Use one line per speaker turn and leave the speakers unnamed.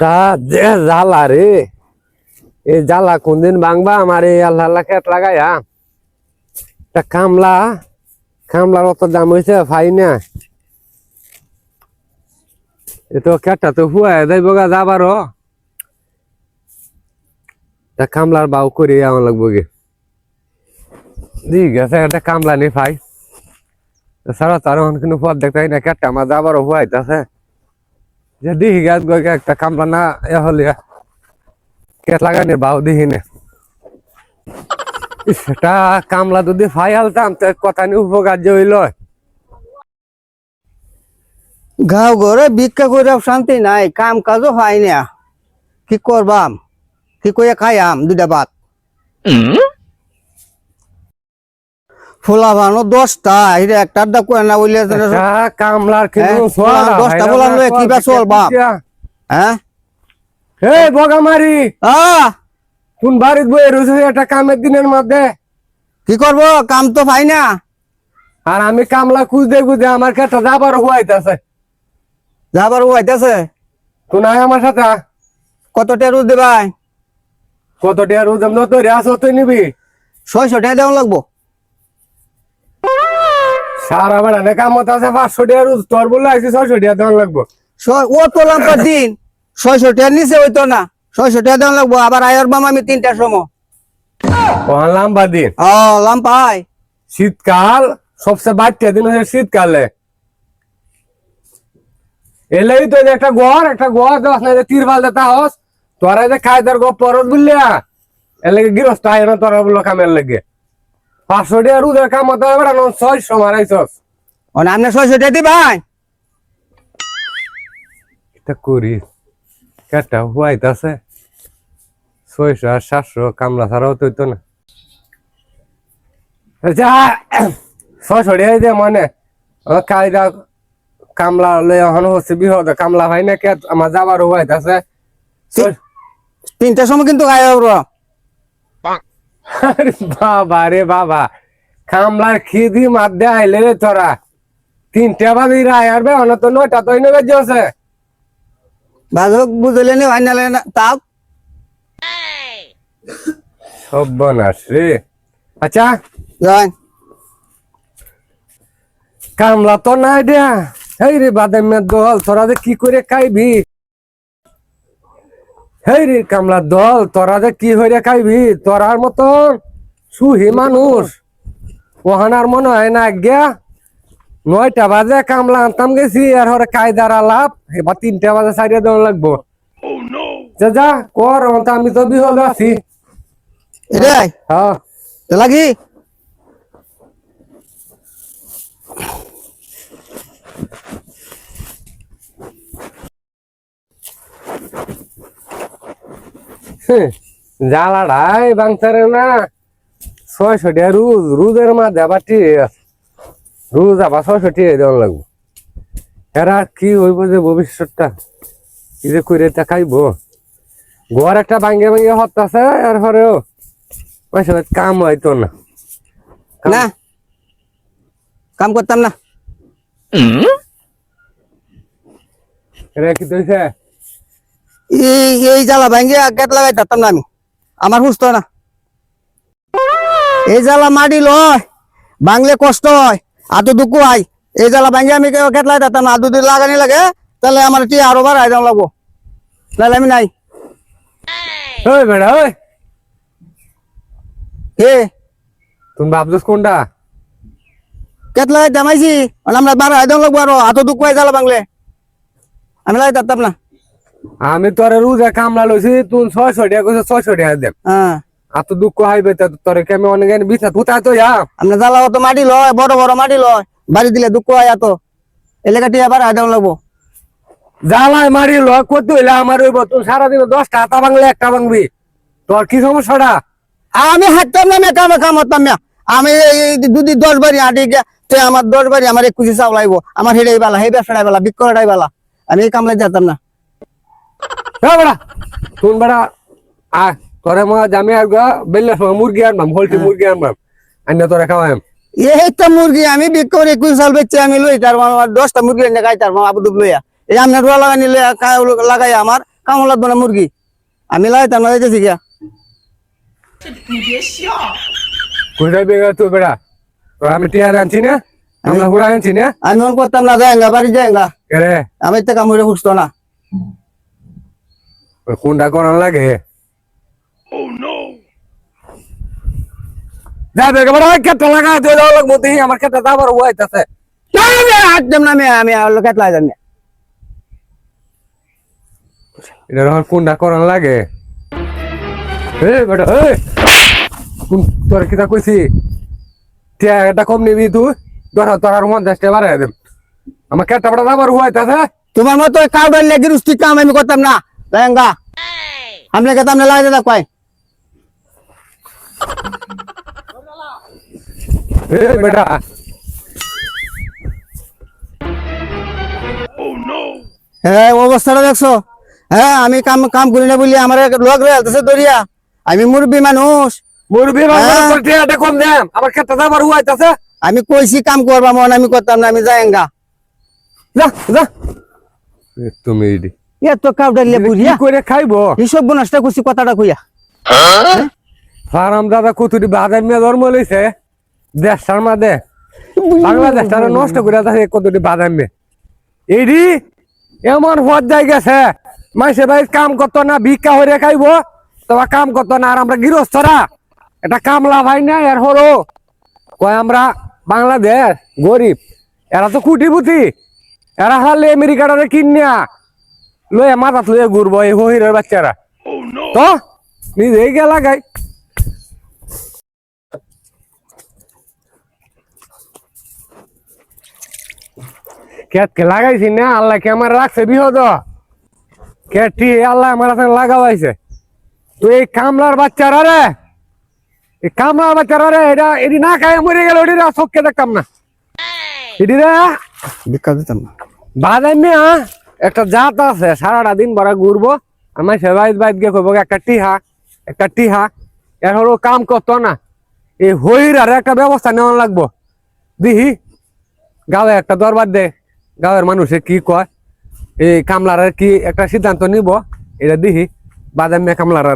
তা যে জ্বালা রে। এই জ্বালা কোনদিন ভাঙবা আমার এই আল্লাহ খেত লাগাইয়া। তা কামলা, কামলার অত দাম হয়েছে ফাই না। এ তো কেটটা তো হুয়া দেব গা যাবারও তা কামলার বাউ করে আমার লাগবো গে। ঠিক আছে একটা কামলা নি ফাই সারা তার কিন্তু পথ দেখতে না কেটটা আমার যাবারও হুয়াইতেছে। যে দিহি গাছ গই একটা কামলা না এ হলে কেট লাগানি বাউ দিহি নে। সেটা কামলা যদি ফাই হালতাম তো কথা নি উপকার যে হইল।
গাঁও ঘরে ভিক্ষা করে শান্তি নাই কাম কাজও হয় না। কি করবাম? কি করে খাইয়াম দুটা ভাত? ফুলা বানো দশটা হিরে একটা আড্ডা করে না বললে
কামলার
হ্যাঁ, দশটা কিবা
দিতে
সোয়াল বাপ?
দিতিয়া।
হ্যাঁ?
এই বগামারি। কোন বাড়িত বই রয়েছে একটা কামের দিনের মধ্যে।
কি করব? কাম তো পাই না।
আর আমি কামলা খুঁজতে খুঁজতে আমার ক্ষেত্রে যাবার হুয়াইতেছে
যাবার হইতেছে?
তুই নাই আমার সাথে?
কত টেরু দেবাই?
কত রোজ? আমি তো রেস তুই নিবি?
ছয়শো টাকা দেওয়া লাগবো।
নে কামত আছে পাঁচশো রোজ তোর বলে আইসি ছয়শো টিয়া দেওয়ান লাগবো।
ও তো দিন। ছয়শো টাকা নিচে হইতো না। ছয়শো টাকা দেওয়া লাগবো। আবার আয়ের বাম আমি তিনটার সময়
লাম্বা দিন।
ও
শীতকাল সবচেয়ে বাড়তে দিন হচ্ছে শীতকালে। এলেই তো একটা ঘর একটা ঘর দেওয়া না যে তিরপাল দেতা হস তোরা যে খাই তার গো পরত বুঝলিয়া এর লাগে গৃহস্থ আয় না তোরা বলল কামের লাগে। পাঁচশো টিয়া রুদের কাম হতে হবে না ছয়শো মারাইছস
ও না আপনি ছয়শো টাকা দিবাই।
এটা করি। কেটা হুয়াইতাছে। ছয়শো আর সাতশো কামলা ছাড়াও তো হইতো না। যা ছয়শো টিয়া দে মনে। কায়দা কামলা লই এখন হচ্ছে বিহদ কামলা ভাই না কে আমার যাবার হুয়াইতাছে।
তিনটার সময় কিন্তু
আরে বাবা রে বাবা। কামলার খিদি মাধ্যে আইলে রে তোরা। তিনটা বাজে রায় আরবে অন্য তো নয়টা তো এনে বেজে আছে।
বাজক বুঝলে নি হয় নালে না তাও?
সর্বনাশ রে। আচ্ছা।
যান
কামলা তো নাই দেয়া। হেই রে বাদামের দল তোরা যে কি করে খাইবি? হেই রে কামলা দল তোরা যে কি হইরে খাইবি? তোরার মতন সুহি মানুষ। ওহানার মনে হয় না গিয়া নয়টা বাজে কামলা আনতাম গেছি আর হরে কায়দার আলাপ। এবার তিনটা বাজে সাইডে দেওয়া লাগবো। যা যা কর আমি তো বিহলে আছি। হ্যাঁ।
লাগি
জ্বালাটাই বাংতারে না। ছয়শো টাকা রুজ রুজের মা আছে রুজ আবার ছয়শো টাকা দেওয়ার লাগবো। এরা কি হইব যে ভবিষ্যৎটা? কি যে করে তা খাইব? ঘর একটা ভাঙ্গে ভাঙ্গে হতাছে এরপরেও পয়সা কাম হইতো না। কাম-
না। কাম করতাম না।
এরা কি তৈছে
এই এই জ্বালা ভাঙ্গে গেট লাগাই থাকতাম না আমি। আমার সুস্থ না। এই জ্বালা মাটি লয় বাংলে কষ্ট হয় আতো দুঃখ হয়। এই জ্বালা ভাঙ্গে আমি গেট লাগাই থাকতাম না আদু যদি লাগানি লাগে তাহলে আমার টি আরও বার আয় লাগবো। নাহলে আমি নাই।
ওই বেড়া ওই
হে।
তুমি ভাবছিস কোনটা?
কেট লাগাই দামাইছি আমরা বার আয় লাগবো আরও আতো দুঃখ হয় জ্বালা বাংলে আমি লাগাই থাকতাম না।
আমি তোর রুজে কামলা লইছি তুই ছয়শো টাকা কইছে ছয়শো টাকা দেব
হ্যাঁ।
আর তো দুঃখ হাইবে তা তোরে কে আমি অনেক বিছা তুই তো যা।
আমরা জ্বালা অত মাটি লয় বড় বড় মাটি লয়। বাড়ি দিলে দুঃখ হয় এত। এলাকাটি আবার আয় লাগবো।
জ্বালায় মারি ল কত হইলে আমার হইব? তুই সারাদিন দশটা হাতা ভাঙলে একটা ভাঙবি। তোর কি সমস্যাটা?
আমি হাঁটতাম না আমি কামে কাম হতাম না। আমি এই- এই যদি দশ বাড়ি হাঁটি তে আমার দশ বাড়ি আমার একুশি চাও লাগবো আমার হেডাই বেলা সেই ব্যবসাটাই বেলা বিক্রয়টাই বেলা। আমি এই কামলাই যেতাম না।
বেড়া শুন বেড়া আ তোরে মা জামি আর গা বেললে সময় মুরগি আনবাম হোলটি মুরগি আনবাম। আন্য তোরে খাওয়াম
এই তো মুরগি আমি বিক্রি একুশ সাল বেচছি আমি লই তার মানে আমার দশটা মুরগি এনে খাই তার আবু দুব লইয়া এই আপনার রুয়া লাগাই নিলে লাগাই আমার কাম লাগবে না মুরগি আমি লাগাইতাম না যাইতেছি গিয়া
কোথায় বেগা তুই বেড়া তোর আমি টিয়ার আনছি না? আমরা হুড়া আনছি না?
আমি মন করতাম না যায়গা বাড়ি যায়গা
রে
আমি তো কাম হইলে ফুটতো না।
কোনটা করার লাগে? যাবে একেবারে কেটে লাগা তুই যাওয়া লাগবো দেখি আমার কেটে যাবার হইতাছে
না, আমি একদম না আমি
এটা আমার কোনটা করার লাগে? এ বেটা এ! কোন তোর কিতা কইছি? টিয়া এটা কম নিবি তুই? তোর তোর আর মন দেশটা বাড়াই দেব। আমার কেটে বড় যাবার হইতাছে
তোমার মতো কাউডার লেগে রুস্তি কাম আমি করতাম না। যায়গা আমি কেতাম না লাগাই দাদা কয়।
এ বেটা।
হ্যাঁ অবস্থাটা দেখছ? হ্যাঁ আমি কাম কাম করি না বলি আমার লোক রেলতেছে দরিয়া। আমি মুরব্বী মানুষ।
মুরবি
হ্যাঁ।
তোর টিয়াটা কম দেম আমার কেটে যাবার হইতাছে
আমি কইছি কাম করবা মন আমি করতাম না আমি যায়গা
যা যা। তুমি
ইয়া? তো
করে খাইবো?
হিসব নষ্ট করছি কথাটা কইয়া।
ফারাম দাদা কতুরি বাজার মেয়ে ধর্ম লইছে। দেশটার মাঝে। বাংলাদেশটার নষ্ট করে কতুরি মেয়ে এমন গেছে। মাইসে ভাই কাম করতো না ভিক্ষা হয়ে খাইবো। তোমার কাম করতো না আর আমরা গৃহস্থরা এটা কামলা ভাই না এর হরো কয় আমরা বাংলাদেশ গরিব। এরা তো কুটিপুতি। এরা হালে আমেরিকাটারে কিনিয়া লয়ে মাথাত লয়ে ঘুরবো এই হহিরের বাচ্চারা। তো নিজেই গেলা গাই। কেটকে লাগাইছি না আল্লাহ কে আমার রাখছে বিহদ। কেটি আল্লাহ আমার এখানে লাগাবাইছে তো এই কামলার বাচ্চারা রে এই কামলার বাচ্চারা রে এটা এটি না খায় মরে গেল এটি চোখকে দেখতাম না এটি রে
বিকাশ দিতাম না।
বাদাই মিয়া একটা জাত আছে, সারাটা দিন বড় ঘুরবো। আমার সে বাইত বাইত গিয়ে কইব একটা টিহা একটা টিহা এর হলো কাম করতো না। এই হইর আর একটা ব্যবস্থা নেওয়া লাগবো। দিহি গাঁয়ে একটা দরবার দে গাঁয়ের মানুষে কি কয়, এই কামলার কি একটা সিদ্ধান্ত নিব, এটা দিহি, বাদাম মিয়া কামলার